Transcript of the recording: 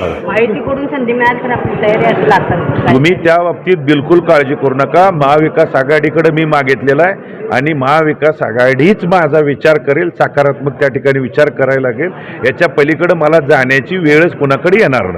माहितीकडून संधी मिळाली तर आपली तयारी असेल आता तुम्ही त्या बाबतीत बिलकुल काळजी करू नका. महाविकास आघाडीकडे मी मागितलेला आहे आणि महाविकास आघाडीच माझा विचार करेल सकारात्मक त्या ठिकाणी विचार करायला लागेल. याच्या पलीकडे मला जाण्याची वेळच कुणाकडे येणार नाही.